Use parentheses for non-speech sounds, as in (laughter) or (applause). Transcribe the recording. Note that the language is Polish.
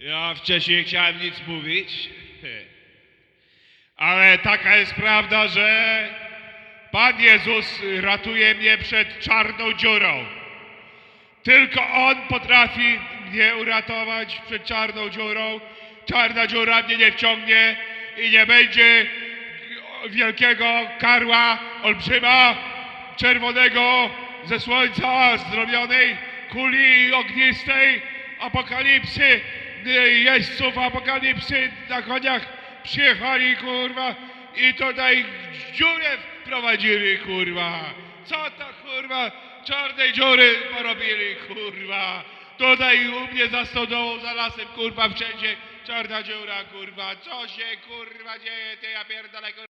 Ja wcześniej chciałem nic mówić, (laughs) ale taka jest prawda, że Pan Jezus ratuje mnie przed czarną dziurą. Tylko On potrafi mnie uratować przed czarną dziurą. Czarna dziura mnie nie wciągnie i nie będzie wielkiego karła, olbrzyma, czerwonego ze słońca zrobionej kuli ognistej apokalipsy, jeźdźców apokalipsy na koniach przyjechali, kurwa, i tutaj dziurę wprowadzili, kurwa. Co to, kurwa, czarnej dziury porobili, kurwa. Tutaj u mnie za stodołą, za lasem, kurwa, wszędzie czarna dziura, kurwa. Co się, kurwa, dzieje, ty ja pierdolę, kurwa.